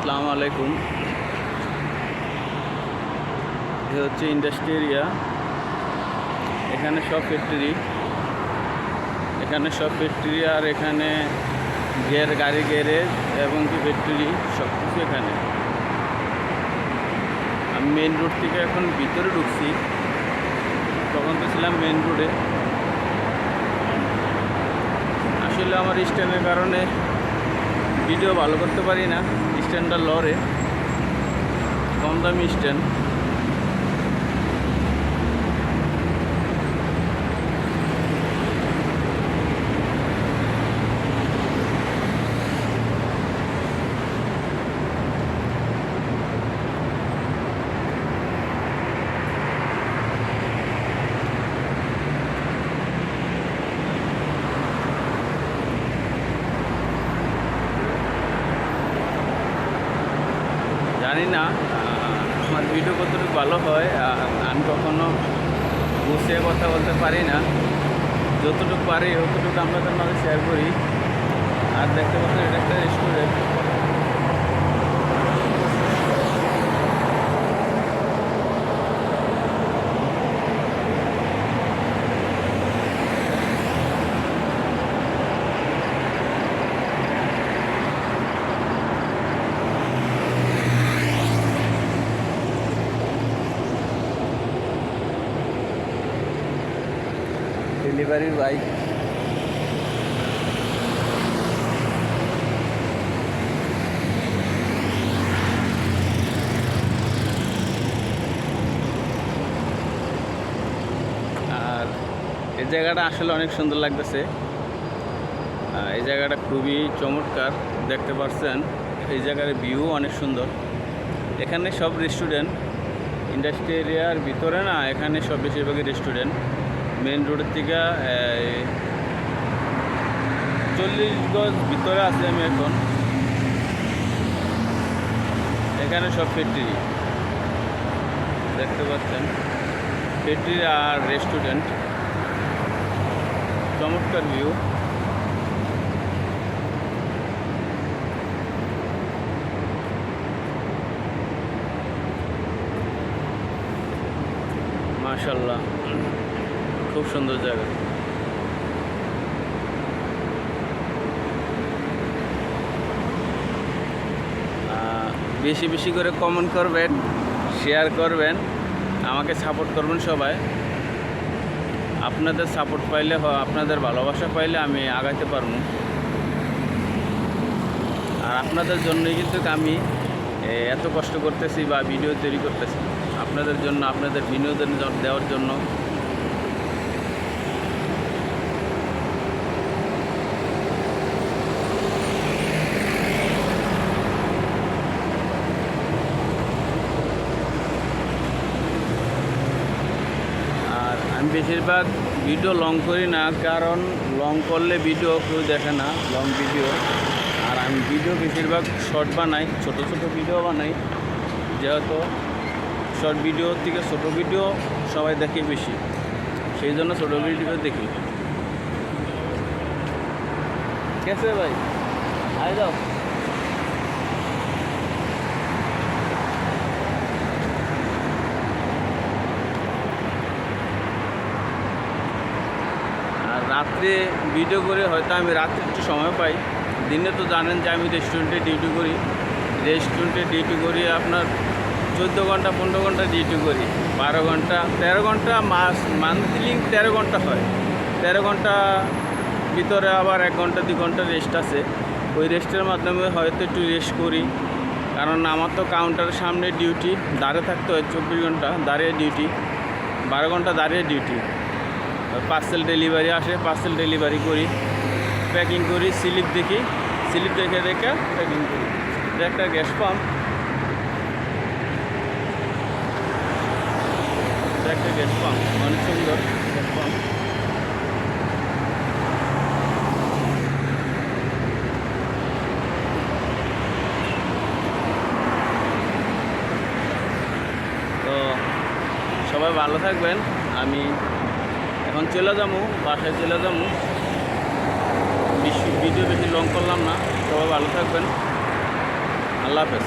আসসালামু আলাইকুম। এ হচ্ছে ইন্ডাস্ট্রি এরিয়া এখানে সব ফ্যাক্টরি এখানে সব ফ্যাক্টরি আর এখানে গিয়ার গাড়ি গ্যারেজ এবং কি ফ্যাক্টরি সব কিছু এখানে। আমি মেন রোড থেকে এখন ভিতরে ঢুকছি। তখন তো ছিলাম মেন রোডে আসলে আমার স্ট্যান্ডের কারণে ভিডিও ভালো করতে পারি না স্ট্যান্ডার লরে কম দামি স্ট্যান্ড। জানি না আমার ভিডিও কতটুকু ভালো হয় আমি কখনো বসে কথা বলতে পারি না। যতটুকু পারি ততটুকু আমরা মাঝে শেয়ার করি। আর দেখতে পাচ্ছি, এটা একটা রেস্টুরেন্ট ডেলিভারির বাইক আর এই জায়গাটা আসলে অনেক সুন্দর লাগতেছে। এই জায়গাটা খুবই চমৎকার, দেখতে পাচ্ছেন এই জায়গার ভিউ অনেক সুন্দর। এখানে সব রেস্টুরেন্ট ইন্ডাস্ট্রি এরিয়ার ভিতরে না, এখানে সব বেশিরভাগই রেস্টুরেন্ট মেন রোডের থেকে চল্লিশ গজ ভিতরে আছি আমি এখন। এখানে সব ফ্যাক্টরি দেখতে পাচ্ছেন। ফ্যাক্টরি আর রেস্টুরেন্ট চমৎকার ভিউ মাশাল্লাহ খুব সুন্দর জায়গা। বেশি বেশি করে কমেন্ট করবেন শেয়ার করবেন, আমাকে সাপোর্ট করবেন সবাই। আপনাদের সাপোর্ট পাইলে আপনাদের ভালোবাসা পাইলে আমি আগাইতে পারব। আর আপনাদের জন্যই কিন্তু আমি এত কষ্ট করতেছি বা ভিডিও তৈরি করতেছি। আপনাদের জন্য, আপনাদের বিনোদন দেওয়ার জন্য আর আমি বেশিরভাগ ভিডিও লং করি না, কারণ লং করলে ভিডিও কেউ দেখে না লং ভিডিও আর আমি ভিডিও বেশিরভাগ শর্ট বানাই, ছোট ছোট ভিডিও বানাই, যেহেতু শর্ট ভিডিও থেকে ছোট ভিডিও সবাই দেখে বেশি, সেই জন্য ছোটো ভিডিও দেখি। কেসে ভাই, আয় যাও। রাত্রে ভিডিও করে হয়তো আমি রাত্রে একটু সময় পাই। দিনে তো জানেন যে আমি রেস্টুরেন্টে ডিউটি করি। রেস্টুরেন্টে ডিউটি করি আপনার চোদ্দ ঘণ্টা, পনেরো ঘণ্টা ডিউটি করি। বারো ঘণ্টা, তেরো ঘণ্টা মাস মান্থলি তেরো ঘণ্টা হয়। তেরো ঘণ্টা ভিতরে আবার এক ঘণ্টা দু ঘণ্টা রেস্ট আছে। ওই রেস্টের মাধ্যমে হয়তো একটু রেস্ট করি। কারণ আমার তো কাউন্টারের সামনে ডিউটি দাঁড়িয়ে থাকতে হয় চব্বিশ ঘণ্টা, দাঁড়িয়ে ডিউটি বারো ঘণ্টা দাঁড়িয়ে ডিউটি পার্সেল ডেলিভারি আসে, পার্সেল ডেলিভারি করি। প্যাকিং করি, স্লিপ দেখি। স্লিপ দেখে দেখে প্যাকিং করি। এটা একটা গ্যাস পাম্প। একটা গ্যাস পাম্প। অনেক সুন্দর গ্যাস পাম্প। তো সবাই ভালো থাকবেন। আমি এখন চলে যাব, বাসায় চলে যাব। ভিডিও বেশি লং করলাম না। সবাই ভালো থাকবেন। আল্লাহ হাফেজ।